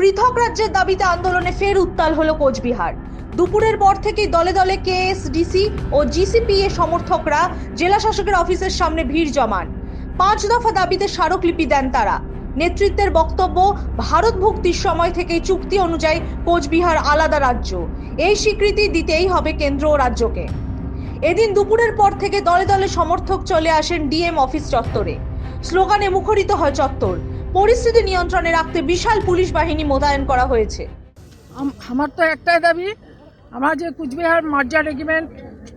পৃথক রাজ্যের দাবিতে আন্দোলনে ফের উত্তাল হলো কোচবিহার। দুপুরের পর থেকেই দলে দলে কেএসডিসি ও জিসিপি এর সমর্থকরা জেলা শাসকের অফিসের সামনে ভিড় জমান। পাঁচ দফা দাবিতে স্মারকলিপি দেন তারা। নেতৃত্বের বক্তব্য, ভারত ভুক্তির সময় থেকেই চুক্তি অনুযায়ী কোচবিহার আলাদা রাজ্য। এই স্বীকৃতি দিতেই হবে কেন্দ্র ও রাজ্যকে। এদিন দুপুরের পর থেকে দলে দলে সমর্থক চলে আসেন ডিএম অফিস চত্বরে। স্লোগানে মুখরিত হয় চত্বর। পরিস্থিতি নিয়ন্ত্রণে রাখতে বিশাল পুলিশ বাহিনী মোতায়েন করা হয়েছে। আমার তো একটাই দাবি, আমার যে কুচবিহার মার্জার রেজিমেন্ট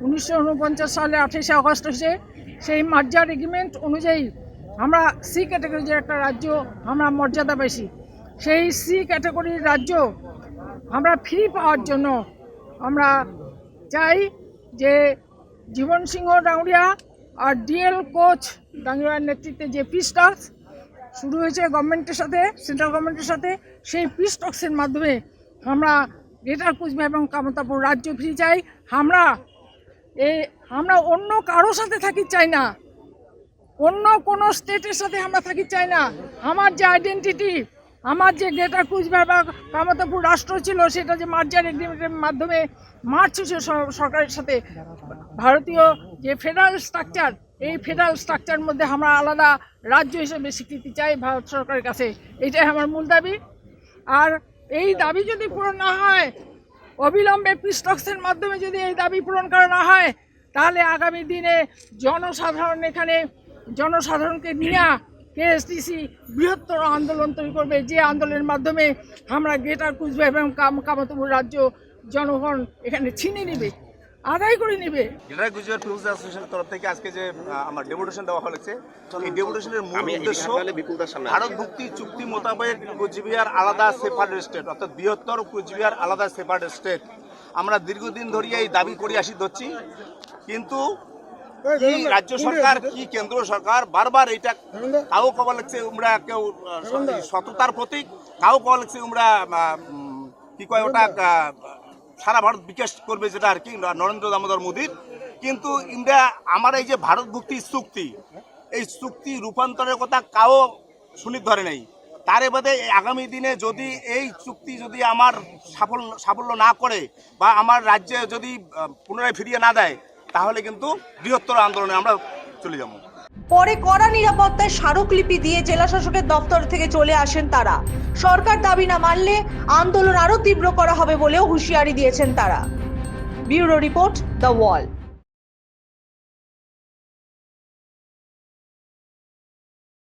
উনিশশো উনপঞ্চাশ সালে আঠাশে আগস্ট হয়েছে সেই মার্জার রেজিমেন্ট অনুযায়ী আমরা সি ক্যাটাগরির একটা রাজ্য আমরা মর্যাদা পেয়েছি। সেই সি ক্যাটাগরির রাজ্য আমরা ফ্রি পাওয়ার জন্য আমরা চাই যে জীবন সিংহ ডাঙ্গুরিয়া আর ডিএল কোচ ডাঙ্গুরিয়ার নেতৃত্বে যে পিস শুরু হয়েছে গভর্নমেন্টের সাথে সেন্ট্রাল গভর্নমেন্টের সাথে। সেই পিস টক্সের মাধ্যমে আমরা গ্রেটার কুচবিহার এবং কামতাপুর রাজ্য ফ্রি চাই আমরা এ, আমরা অন্য কারও সাথে থাকি চাই না। অন্য কোনো স্টেটের সাথে আমরা থাকি চাই না। আমার যে আইডেন্টিটি আমার যে গ্রেটার কুচবিহার বা কামতাপুর রাষ্ট্র ছিল, সেটা যে মার্জার এগ্রিমেন্টের মাধ্যমে মার্চ হয়েছে সরকারের সাথে। ভারতীয় যে ফেডারেল স্ট্রাকচার এই ফেডারেল স্ট্রাকচার মধ্যে আমরা আলাদা রাজ্য হিসেবে স্বীকৃতি চাই ভারত সরকারের কাছে। এটাই আমার মূল দাবি। আর এই দাবি যদি পূরণ না হয়, অবিলম্বে পিস্টক্সের মাধ্যমে যদি এই দাবি পূরণ করা না হয়, তাহলে আগামী দিনে জনসাধারণ এখানে, জনসাধারণকে নিয়ে কেএসটিসি বৃহত্তর আন্দোলন তৈরি করবে। যে আন্দোলনের মাধ্যমে আমরা গ্রেটার কুচবিহার এবং কাম, কামতপুর রাজ্য জনগণ এখানে ছিনিয়ে নেবে। আদায় করে নেবে। জেনারেল গুজরাট পিপুলস অ্যাসোসিয়েশনের তরফ থেকে আজকে যে আমার ডেপুটেশন দেওয়া হয়েছে এই ডেপুটেশনের মূল উদ্দেশ্য ভারত মুক্তি চুক্তি মোতাবেক কুচবিহার আলাদা সেপারেট স্টেট অর্থাৎ বৃহত্তর কুচবিহার আলাদা সেপারেট স্টেট। আমরা দীর্ঘদিন ধরিয়ে এই দাবি করে আসি ধরছি। কিন্তু কি রাজ্য সরকার কি কেন্দ্র সরকার বারবার এটা কাউ কবা লাগছে আমরা কেউ সততার প্রতীক কাউ কবা লাগছে আমরা কি কয় ওটা সারা ভারত বিকাশ করবে যেটা আর কি, নরেন্দ্র দামোদর মোদীর। কিন্তু ইন্ডিয়া, আমার এই যে ভারত মুক্তি চুক্তি, এই চুক্তি রূপান্তরের কথা কাও শুনি ধরে নেই। তার বাদে আগামী দিনে যদি এই চুক্তি যদি আমার সাফল্য সাফল্য না করে বা আমার রাজ্যে যদি পুনরায় ফিরিয়ে না দেয়, তাহলে কিন্তু বৃহত্তর আন্দোলনে আমরা চলে যাব। পরে কড়া নিরাপত্তায় স্মারকলিপি দিয়ে জেলাশাসকের দপ্তর থেকে চলে আসেন তারা। সরকার দাবি না মানলে আন্দোলন আরও তীব্র করা হবে বলেও হুঁশিয়ারি দিয়েছেন তারা। Bureau report The Wall.